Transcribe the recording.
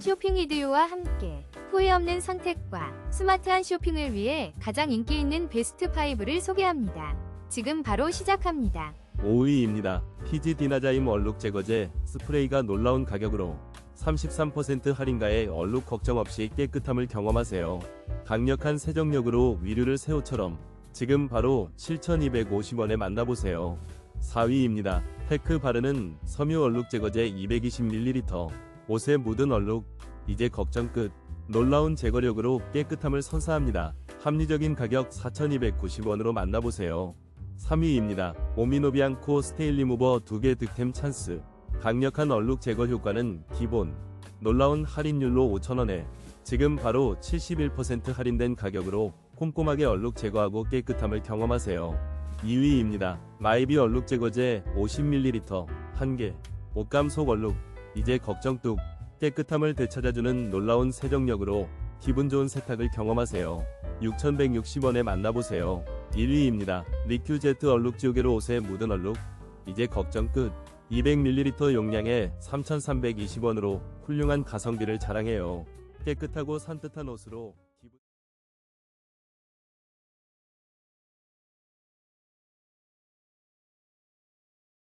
쇼핑 이디오와 함께 후회 없는 선택과 스마트한 쇼핑을 위해 가장 인기 있는 베스트 5를 소개합니다. 지금 바로 시작합니다. 5위입니다. 피지 디나자임 얼룩 제거제 스프레이가 놀라운 가격으로 33% 할인가에 얼룩 걱정 없이 깨끗함을 경험하세요. 강력한 세정력으로 위류를 새 옷처럼 지금 바로 7,250원에 만나보세요. 4위입니다. 테크 바르는 섬유 얼룩 제거제 220ml 옷에 묻은 얼룩 이제 걱정 끝. 놀라운 제거력으로 깨끗함을 선사합니다. 합리적인 가격 4,290원으로 만나보세요. 3위입니다. 오미노비앙코 스테일 리무버 2개 득템 찬스. 강력한 얼룩 제거 효과는 기본. 놀라운 할인율로 5,000원에 지금 바로 71% 할인된 가격으로 꼼꼼하게 얼룩 제거하고 깨끗함을 경험하세요. 2위입니다. 마이비 얼룩 제거제 50ml 1개. 옷감 속 얼룩 이제 걱정 뚝. 깨끗함을 되찾아주는 놀라운 세정력으로 기분 좋은 세탁을 경험하세요. 6,160원에 만나보세요. 1위입니다. 리큐제트 얼룩 지우개로 옷에 묻은 얼룩. 이제 걱정 끝. 200ml 용량에 3,320원으로 훌륭한 가성비를 자랑해요. 깨끗하고 산뜻한 옷으로